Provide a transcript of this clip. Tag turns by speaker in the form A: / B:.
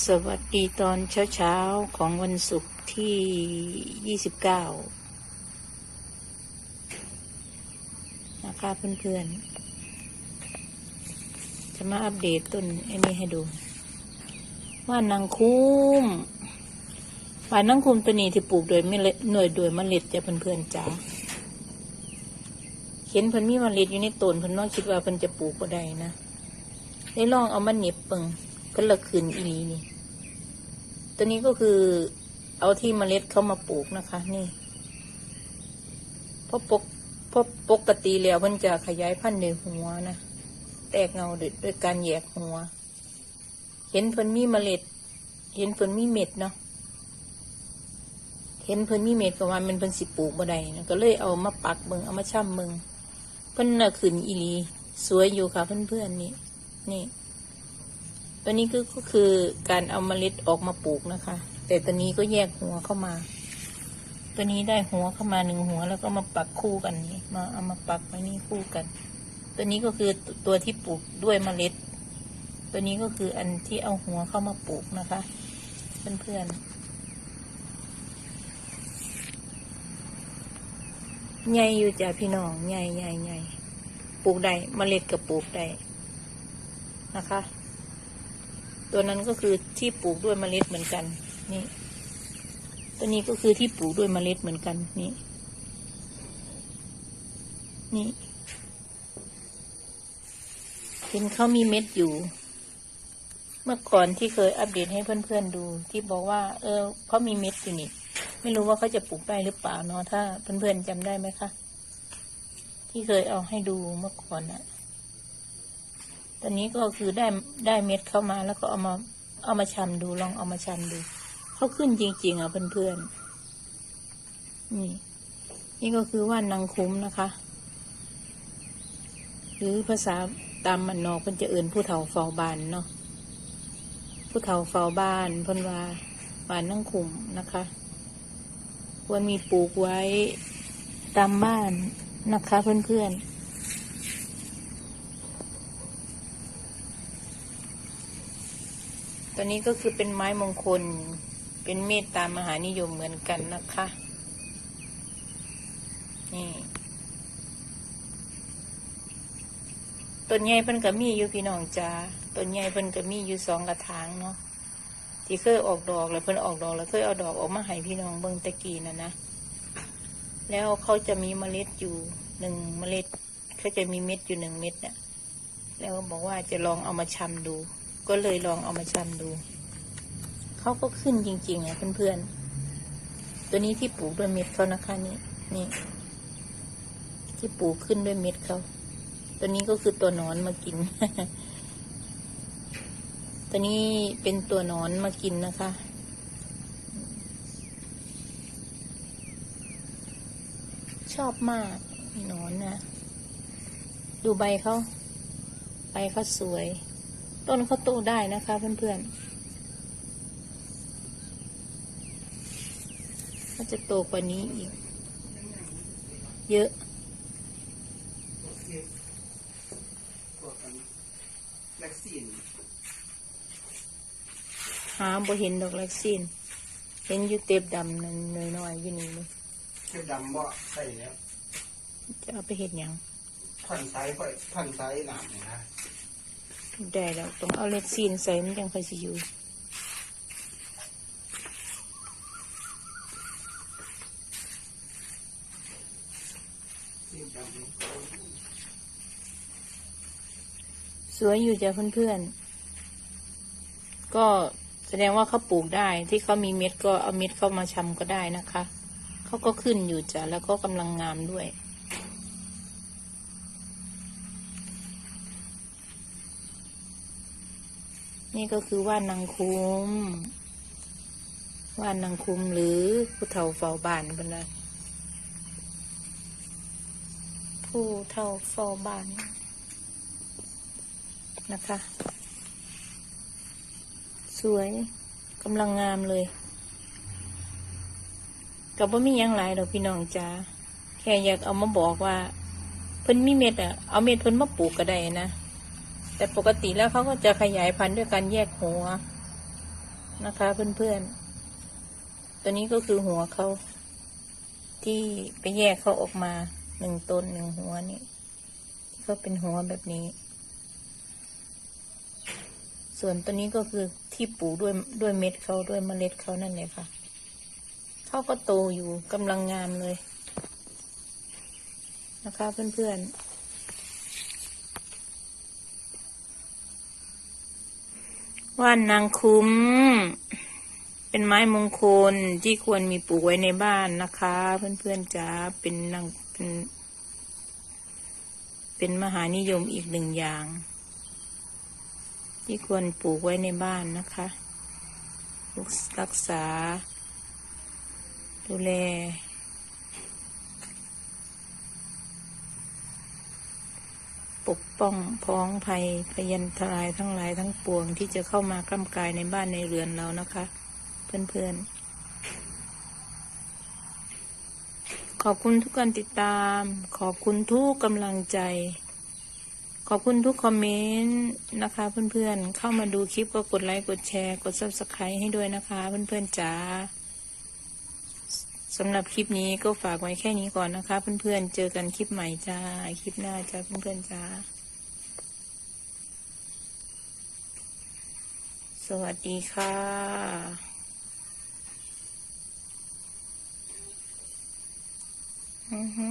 A: สวัสดีตอนเช้าๆ ของวันศุกร์ที่ 29 นะคะเพื่อนๆ จะมาอัปเดตต้นไอ้นี้ให้ดู ว่านางคุ้มว่านางคุ้มตัวนี้ที่ปลูกโดยไม่เหน่วยโดยเมล็ดจะเพื่อนๆจ๋าเห็นเพิ่นมีเมล็ดอยู่ในต้นเพิ่นน้องคิดว่าเพิ่นจะปลูกก็ได้นะ ได้ลองเอามาเหน็บเปิง ก็ละคืนอีนี่ ตัวนี้ก็คือเอาที่เมล็ดเข้ามาปลูกนะคะ นี่เพราะปกเพราะปกติแล้วมันจะขยายพันธุ์ในหัวนะ แตกเงาด้วยด้วยการแยกหัว เห็นเพิ่นมีเมล็ด เห็นเพิ่นมีเม็ดเนาะ เห็นเพิ่นมีเม็ดก็ว่ามันเพิ่นสิปลูกบ่ได้นะก็เลยเอามาปักเบิงเอามาช่ำเบิงเพิ่นน่ะขึ้นอีลี สวยอยู่ค่ะเพื่อนๆนี่ นี่ ตัวนี้ก็คือการเอาเมล็ดออกมาปลูกนะคะ แต่ตัวนี้ก็แยกหัวเข้ามา ตัวนี้ได้หัวเข้ามาหนึ่งหัวแล้วก็มาปักคู่กันนี่มาเอามาปักไว้นี่คู่กัน ตัวนี้ก็คือตัวที่ปลูกด้วยเมล็ด ตัวนี้ก็คืออันที่เอาหัวเข้ามาปลูกนะคะ เพื่อนๆใหญ่อยู่จ้ะพี่น้องใหญ่ใหญ่ใหญ่ปลูกได้เมล็ดก็ปลูกได้นะคะ ตัวนั้นก็คือที่ปลูกด้วยเมล็ดเหมือนกัน นี่ ตัวนี้ก็คือที่ปลูกด้วยเมล็ดเหมือนกัน นี่ นี่ เห็นเขามีเม็ดอยู่ เมื่อก่อนที่เคยอัปเดตให้เพื่อนๆดู ที่บอกว่า เออเขามีเม็ดอยู่นี่ ไม่รู้ว่าเขาจะปลูกได้หรือเปล่าเนาะถ้าเพื่อนๆจำได้ไหมคะ ที่เคยเอาให้ดูเมื่อก่อนอะ ตอนนี้ก็คือได้ได้เม็ดเข้ามาแล้วก็เอามาเอามาชำดูลองเอามาชำดูเขาขึ้นจริง ๆ อะเพื่อนๆนี่ นี่ก็คือว่านนางคุ้มนะคะ หรือภาษาตามมันนอกเพิ่นจะเอื่นผู้เฒ่าเฝ้าบ้านเนาะผู้เฒ่าเฝ้าบ้านเพิ่นว่าบ้านนางคุ้มนะคะ ควรมีปลูกไว้ตามบ้านนะคะ เพื่อนๆ ตัวนี้ก็คือเป็นไม้มงคล เป็นเมตตามหานิยมเหมือนกันนะคะ นี่ต้นใหญ่เพิ่นก็มีอยู่พี่น้องจ้าต้นใหญ่เพิ่นก็มีอยู่สองกระถางเนาะที่เคยออกดอกแล้วเพิ่นออกดอกแล้วเคยเอาดอกออกมาให้พี่น้องเบิ่งตะกี้นะนะ แล้วเขาจะมีเมล็ดอยู่หนึ่งเมล็ดเขาจะมีเม็ดอยู่หนึ่งเม็ดเนี่ยแล้วบอกว่าจะลองเอามาชำดู ก็เลยลองเอามาชำดู เขาก็ขึ้นจริงๆอะเพื่อนๆ ตัวนี้ที่ปลูกด้วยเม็ดเขานะคะนี่นี่ ที่ปลูกขึ้นด้วยเม็ดเขาตัวนี้ก็คือตัวนอนมากิน ตัวนี้เป็นตัวนอนมากินนะคะชอบมากนอนนะ ดูใบเขา ใบเขาสวย ต้นเขาโตได้นะคะเพื่อนๆเขาจะโตกว่านี้อีก เยอะ
B: แล็กซีน
A: หาบ่เห็นดอกแล็กซินเห็นอยู่เต็บดำนั่นน้อยๆอยู่นี่เลย
B: เขียวดำบ่ใส่แล้ว
A: จะเอาไปเห็ดหยัง
B: พันไซส์ค่อยพันไซส์หนามเนี่ยนะ
A: ได้แล้วต้องเอาแล็กซินใส่มันจังค่อยสิอยู่สวยอยู่จ้ะเพื่อนๆ ก็แสดงว่าเขาปลูกได้ที่เขามีเม็ดก็เอาเม็ดเข้ามาชำก็ได้นะคะ เขาก็ขึ้นอยู่จ้ะแล้วก็กำลังงามด้วย นี่ก็คือว่านนางคุ้มว่านนางคุ้มหรือผู้เฒ่าเฝ้าบ้านเป็นไรผู้เฒ่าเฝ้าบ้านนะคะ สวยกำลังงามเลยกับว่ามียังหลายดอกพี่น้องจ้าแค่อยากเอามาบอกว่า เพิ่นมีเม็ดอะเอาเม็ดเพิ่นมาปลูกก็ได้นะ แต่ปกติแล้วเขาก็จะขยายพันธุ์ด้วยการแยกหัวนะคะเพื่อนๆ ตัวนี้ก็คือหัวเขาที่ไปแยกเขาออกมาหนึ่งต้นหนึ่งหัวนี่ที่เขาเป็นหัวแบบนี้ ส่วนตัวนี้ก็คือที่ปลูกด้วยด้วยเม็ดเขาด้วยเมล็ดเขานั่นเลยค่ะเขาก็โตอยู่กำลังงามเลย นะคะเพื่อนๆ ว่านนางคุ้ม เป็นไม้มงคลที่ควรมีปลูกไว้ในบ้านนะคะ เพื่อนๆจ๋าเป็นนางเป็นเป็นมหานิยมอีกหนึ่งอย่าง ที่ควรปลูกไว้ในบ้านนะคะ รักษา ดูแล กป้องพ้องภัยพยันตรายทั้งหลายทั้งปวงที่จะเข้ามากล้ำกายในบ้านในเรือนเรานะคะ เพื่อนๆ ขอบคุณทุกการติดตาม ขอบคุณทุกกำลังใจ ขอบคุณทุกคอมเมนต์นะคะ เพื่อนๆ เข้ามาดูคลิปก็กดไลค์กดแชร์ กด subscribe ให้ด้วยนะคะ เพื่อนๆจ๋า สำหรับคลิปนี้ก็ฝากไว้แค่นี้ก่อนนะคะ เพื่อนๆ เจอกันคลิปใหม่จ้า คลิปหน้าจ้าเพื่อนๆจ้า สวัสดีค่ะอือฮึ